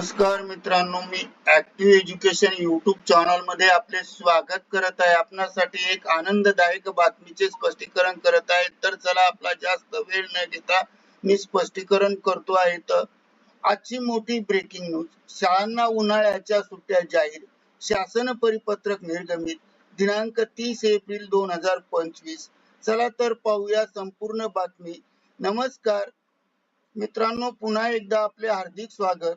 नमस्कार मित्रांनो मी ऍक्टिव्ह एज्युकेशन युट्यूब चॅनलमध्ये आपले स्वागत करत आहे. आपणासाठी एक आनंददायक बातमीचे स्पष्टीकरण करत आहे. तर चला आपला जास्त वेळ न घेता मी स्पष्टीकरण करतो आहे. तर आजची मोठी ब्रेकिंग न्यूज शाळांना उन्हाळ्याच्या सुट्ट्या जाहीर शासन परिपत्रक निर्गमित दिनांक तीस एप्रिल दोन हजार पंचवीस. चला तर पाहूया संपूर्ण बातमी. नमस्कार. मित्रांनो पुन्हा एकदा आपले हार्दिक स्वागत.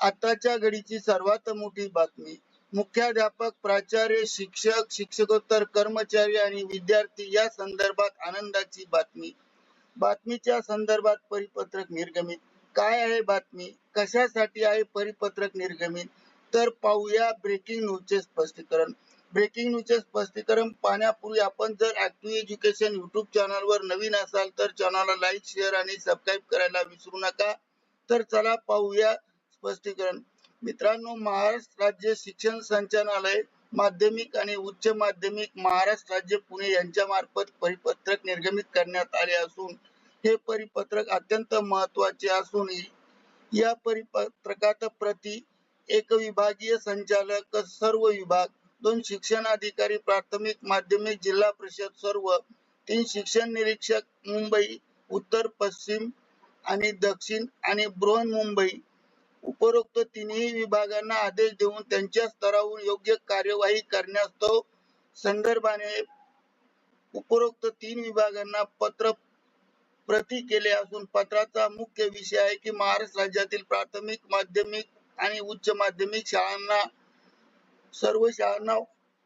आताच्या घडीची सर्वात मोठी बातमी. मुख्याध्यापक प्राचार्य शिक्षक शिक्षकोत्तर कर्मचारी आणि विद्यार्थी या संदर्भात आनंदाची बातमी. बातमीच्या संदर्भात परिपत्रक निर्गमित. काय आहे बातमी? कशासाठी आहे परिपत्रक निर्गमित? तर पाहूया ब्रेकिंग न्यूजचे स्पष्टीकरण. ब्रेकिंग न्यूजचे स्पष्टीकरण पाहण्यापूर्वी आपण जर ऍक्टिव्ह एज्युकेशन युट्यूब चॅनलवर नवीन असाल तर चॅनलला लाईक शेअर आणि सबस्क्राईब करायला विसरू नका. तर चला पाहूया स्पष्टीकरण. मित्रांनो महाराष्ट्र राज्य शिक्षण संचालनालय माध्यमिक आणि उच्च माध्यमिक महाराष्ट्र राज्य पुणे यांच्या मार्फत परिपत्रक निर्गमित करण्यात आले असून हे परिपत्रक अत्यंत महत्त्वाचे असून या परिपत्रकात प्रति एक विभागीय संचालक सर्व विभाग दोन शिक्षण अधिकारी प्राथमिक माध्यमिक जिल्हा परिषद सर्व तीन शिक्षण निरीक्षक मुंबई उत्तर पश्चिम आणि दक्षिण आणि बृहन्मुंबई उपरोक्त तिन्ही विभागांना आदेश देऊन त्यांच्या स्तरावरून योग्य कार्यवाही करण्यास तो संदर्भाने उपरोक्त तीन विभागांना पत्र प्रती केले असून पत्राचा मुख्य विषय आहे की महाराष्ट्र राज्यातील प्राथमिक माध्यमिक आणि उच्च माध्यमिक शाळांना सर्व शाळांना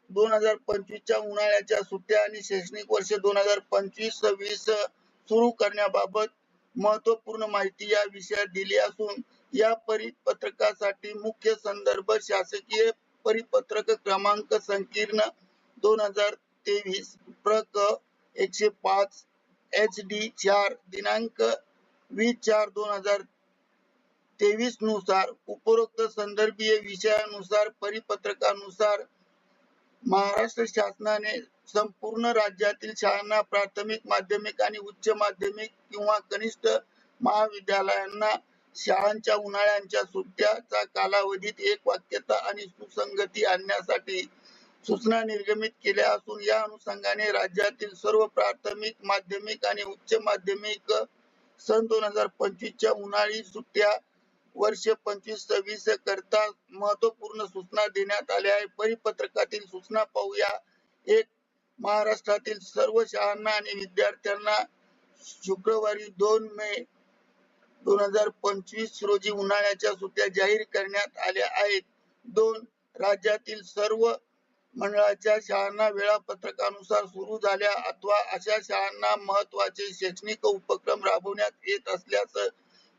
दोन हजार पंचवीसच्या उन्हाळ्याच्या सुट्ट्या आणि शैक्षणिक वर्ष दोन हजार पंचवीस सव्वीस सुरू करण्याबाबत महत्त्वपूर्ण माहिती या विषयात दिली असून या परिपत्रकासाठी मुख्य संदर्भ शासकीय परिपत्रक क्रमांक संकीर्ण दोन हजार तेवीस प्रक एकशे पाच एच डी चार दिनांक वीस चार दोन हजार तेवीसनुसार उपरोक्त संदर्भीय विषयानुसार परिपत्रकानुसार महाराष्ट्र शासनाने संपूर्ण राज्यातील शाळांना प्राथमिक माध्यमिक आणि उच्च माध्यमिक किंवा कनिष्ठ महाविद्यालयांना शाळांच्या उन्हाळ्यांच्या सुट्ट्याचा कालावधीत एक वाक्यता आणि सुसंगती आणण्यासाठी सूचना निर्गमित केल्या असून या अनुषंगाने राज्यातील सर्व प्राथमिक माध्यमिक आणि उच्च माध्यमिक सन दोन हजार पंचवीसच्या उन्हाळी सुट्ट्या वर्ष पंचवीस सव्वीस करता महत्त्वपूर्ण सूचना देण्यात आल्या आहे परिपत्रकातील सूचना पाहूया. एक महाराष्ट्रातील सर्व शाळांना आणि विद्यार्थ्यांना शुक्रवारी दोन मे दोन हजार पंचवीस रोजी उन्हाळ्याच्या सुट्ट्या जाहीर करण्यात आल्या आहेत. दोन राज्यातील सर्व मंडळाच्या शाळांना वेळापत्रकानुसार सुरू झाल्या अथवा अशा शाळांना महत्त्वाचे शैक्षणिक उपक्रम राबवण्यात येत असल्याचं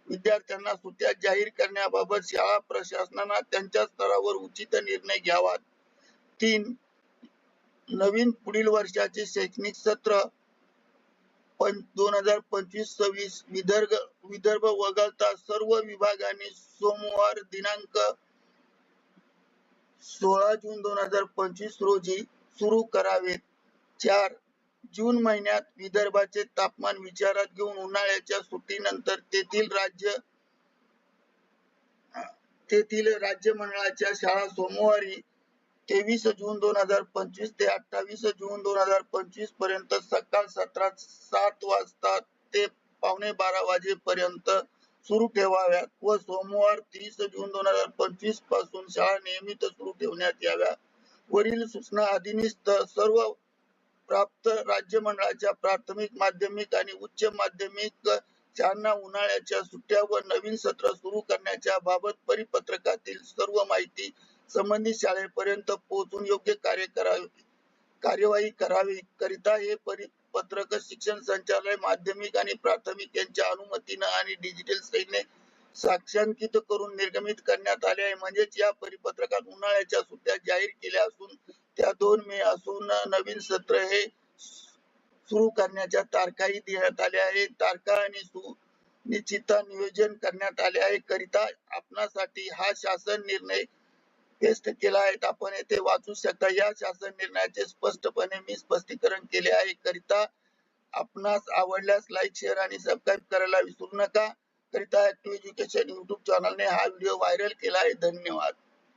विद्यार्थ्यांना सुट्ट्या जाहीर करण्याबाबत शाळा प्रशासनाने त्यांच्या स्तरावर उचित निर्णय घ्यावा. तीन नवीन पुढील वर्षाचे शैक्षणिक सत्र दोन हजार पंचवीस सव्वीस विदर्भ विदर्भ वगळता सर्व विभागाने सोमवार दिनांक सोळा जून दोन हजार पंचवीस रोजी सुरू करावेत चार जून महिन्यात विदर्भाचे तापमान विचारात घेऊन उन्हाळ्याच्या सुट्टीनंतर तेथील राज्य तेथील राज्य मंडळाच्या शाळा सोमवारी तेवीस जून दोन हजार पंचवीस ते अठ्ठावीस जून दोन हजार पंचवीसपर्यंत सकाळ सतरा सात वाजता ते पावणे बारा वाजेपर्यंत सुरू ठेवाव्यात व सोमवार तीस जून दोन हजार पंचवीसपासून शाळा नियमित सुरू ठेवण्यात याव्या. वरील सूचना अधिनिस्त सर्व प्राप्त राज्य मंडळाच्या प्राथमिक माध्यमिक आणि उच्च माध्यमिक शाळांना उन्हाळ्याच्या सुट्ट्या व नवीन सत्र सुरू करण्याच्या बाबत परिपत्रकातील सर्व माहिती संबंधित शाळेपर्यंत पोहोचून योग्य कार्य करावे. कार्यवाही करावी. करिता हे परिपत्रक शिक्षण संचालय माध्यमिक आणि प्राथमिक यांच्या अनुमतीनं आणि डिजिटल सहीने साक्षांकित करून निर्गमित करण्यात आले आहे. म्हणजेच या परिपत्रकात उन्हाळ्याच्या सुट्ट्या जाहीर केल्या असून त्या दोन मे असून नवीन सत्र हे सुरू करण्याच्या तारखाही देण्यात आल्या आहेत. तारखा आणि निश्चिता नियोजन करण्यात आले आहे. करिता आपणासाठी हा शासन निर्णय केला आहे. आपण येथे वाचू शकता. या शासन निर्णयाचे स्पष्टपणे मी स्पष्टीकरण केले आहे. करिता आपणास आवडल्यास लाईक शेअर आणि सबस्क्राईब करायला विसरू नका. करिता ऍक्टिव्ह एज्युकेशन युट्यूब चॅनलने हा व्हिडिओ व्हायरल केला आहे. धन्यवाद.